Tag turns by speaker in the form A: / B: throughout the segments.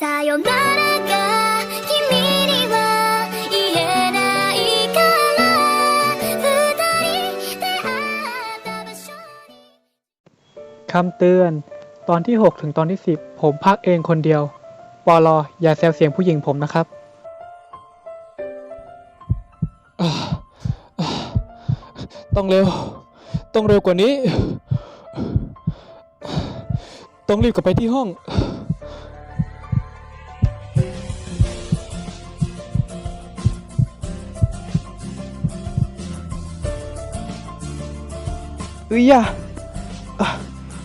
A: さよならが君には言えないから二人出会った場所に
B: คำเตือน ตอนที่ 6 ถึงตอนที่ 10 ผมพักเองคนเดียว ปอลออย่าแซวเสียงผู้หญิงผมนะครับอ่าอ่าต้องเร็ว ต้องเร็วกว่านี้ ต้องรีบกลับไปที่ห้อง เอ้ยย่า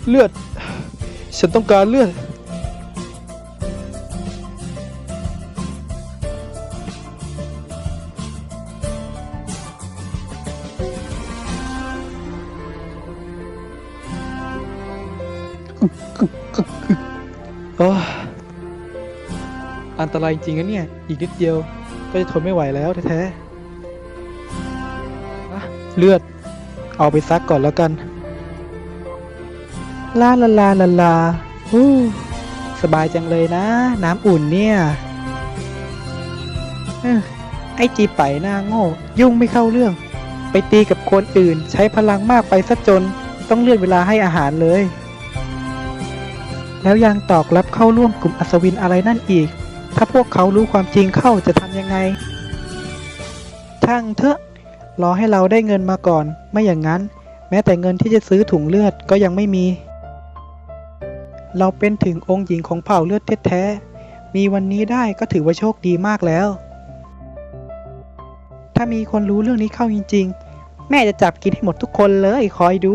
B: เลือด ฉันต้องการเลือด อันตรายจริงนะเนี่ย อีกนิดเดียว ก็จะทนไม่ไหวแล้วแท้ๆเลือด เอาไปซักก่อนแล้วกัน ลาลาลาลาลาฮู้สบายจังเลยนะ น้ำอุ่นเนี่ยอไอจีไปหน้าโง่ ยุ่งไม่เข้าเรื่อง ไปตีกับคนอื่น ใช้พลังมากไปซะจน ต้องเลื่อนเวลาให้อาหารเลย แล้วยังตอกรับเข้าร่วมกลุ่มอัศวินอะไรนั่นอีก ถ้าพวกเขารู้ความจริงเข้าจะทำยังไง ช่างเถอะ รอให้เราได้เงินมาก่อน ไม่อย่างนั้น แม้แต่เงินที่จะซื้อถุงเลือดก็ยังไม่มี เราเป็นถึงองค์หญิงของเผ่าเลือดแท้ๆมีวันนี้ได้ก็ถือว่าโชคดีมากแล้ว ถ้ามีคนรู้เรื่องนี้เข้าจริงๆ แม่จะจับกินให้หมดทุกคนเลยคอยดู